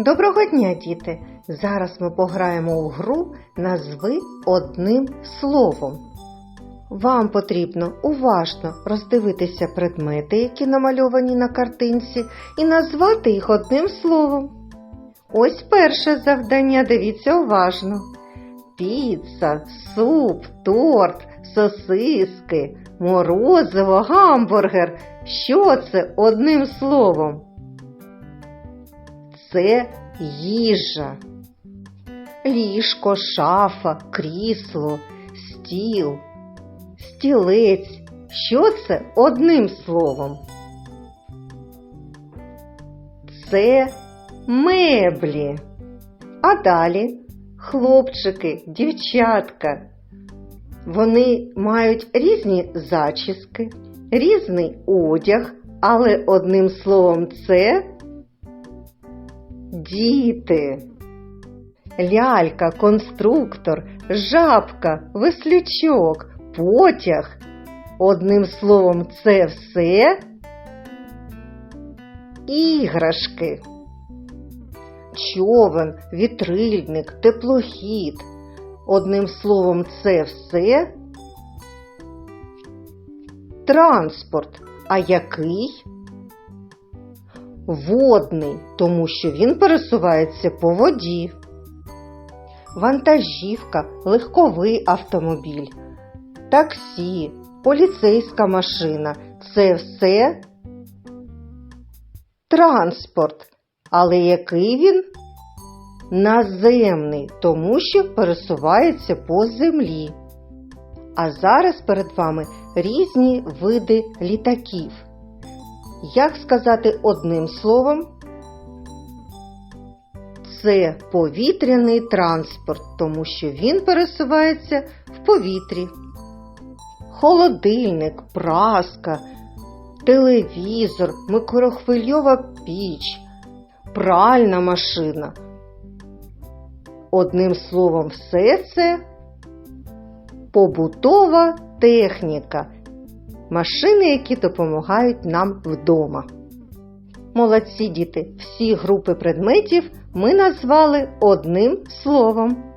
Доброго дня, діти! Зараз ми пограємо у гру Назви одним словом. Вам потрібно уважно роздивитися предмети, які намальовані на картинці, і назвати їх одним словом. Ось перше завдання, дивіться уважно. Піца, суп, торт, сосиски, морозиво, гамбургер. Що це одним словом? Це їжа. Ліжко, шафа, крісло, стіл, стілець. Що це одним словом? Це меблі. А далі хлопчики, дівчатка. Вони мають різні зачіски, різний одяг, але одним словом це діти. Лялька, конструктор, жабка, веслючок, потяг. Одним словом, це все іграшки. Човен, вітрильник, теплохід. Одним словом, це все транспорт. А який? Водний, тому що він пересувається по воді. Вантажівка, легковий автомобіль, таксі, поліцейська машина це все транспорт. Але який він? Наземний, тому що пересувається по землі. А зараз перед вами різні види літаків. Як сказати одним словом? Це повітряний транспорт, тому що він пересувається в повітрі. Холодильник, праска, телевізор, микрохвильова піч, пральна машина. Одним словом, все це побутова техніка, машини, які допомагають нам вдома. Молодці діти, всі групи предметів ми назвали одним словом.